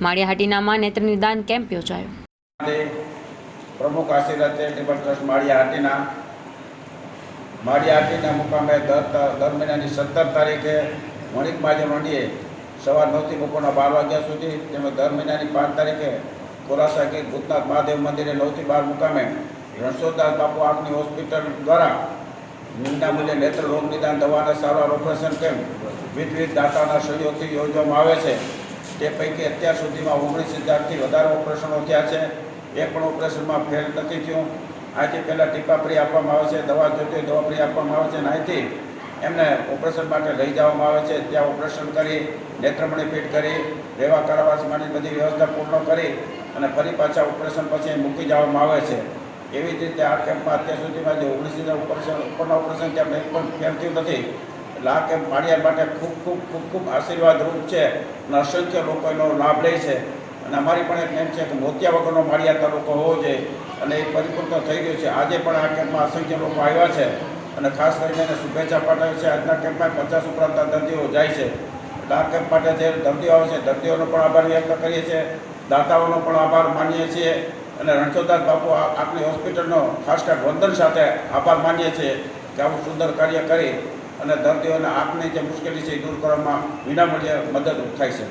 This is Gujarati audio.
માળિયાહાટીનામાં નેત્ર નિદાન કેમ્પ યોજાયો. Pramukh Ashirvad charitable trust Maliya Hatina. Hatina Maliya Hatina મુકામે દર દર મહિનાની સત્તર તારીખે વણિક માજે મંડીએ સવાર નવથી બપોરના બાર વાગ્યા સુધી તેમજ દર મહિનાની પાંચ તારીખે કોરાસા ગીર ભૂતનાથ મહાદેવ મંદિરે નવથી બાર મુકામે રણછોડદાસ બાપુ આંખની હોસ્પિટલ દ્વારા વિના મૂલ્ય નેત્ર રોગ નિદાન દવાના સારવાર ઓપરેશન કેમ્પ વિવિધ વિવિધ દાતાના સહયોગથી યોજવામાં આવે છે. તે પૈકી અત્યાર સુધીમાં ઓગણીસ હજારથી વધારે ઓપરેશનો થયા છે. એક પણ ઓપરેશનમાં ફેલ નથી થયું. આથી પહેલાં ટીપા ફ્રી આપવામાં આવે છે, દવા જોતી દવા ફ્રી આપવામાં આવે છે અને અહીંથી એમને ઓપરેશન માટે લઈ જવામાં આવે છે. ત્યાં ઓપરેશન કરી, નેત્રમણી ફિટ કરી રહેવા કરવા માટે બધી વ્યવસ્થા પૂર્ણ કરી અને ફરી પાછા ઓપરેશન પછી મૂકી જવામાં આવે છે. એવી જ રીતે આ કેમ્પમાં અત્યાર સુધીમાં જે ઓગણીસ હજાર ઓપરેશન, ઉપરના ઓપરેશન ત્યાં એક પણ ફેલ થયું નથી. એટલે એમ માળિયાર માટે ખૂબ ખૂબ ખૂબ ખૂબ આશીર્વાદરૂપ છે અને અસંખ્ય લોકો એનો લાભ લે છે. અને અમારી પણ એક એમ છે કે મોતિયા વગરનો માળિયા તાલુકો હોવો જોઈએ. અને એ પરિપૂર્ણ થઈ ગયું છે. આજે પણ આ કેમ્પમાં અસંખ્ય લોકો આવ્યા છે. અને ખાસ કરીને એને શુભેચ્છા પાઠવે છે. આજના કેમ્પમાં પચાસ ઉપરાંત દર્દીઓ જાય છે. આ કેમ્પ માટે જે દર્દીઓ આવે છે, દર્દીઓનો પણ આભાર વ્યક્ત કરીએ છીએ. દાતાઓનો પણ આભાર માનીએ છીએ. અને રણછોદાસ બાપુ આપણી હોસ્પિટલનો ખાસ કરીને વંદન સાથે આભાર માનીએ છીએ કે આવું સુંદર કાર્ય કરી. અને દર્દીઓને આંખની જે મુશ્કેલી છે એ દૂર કરવામાં વિનામૂલ્યે મદદરૂપ થાય છે.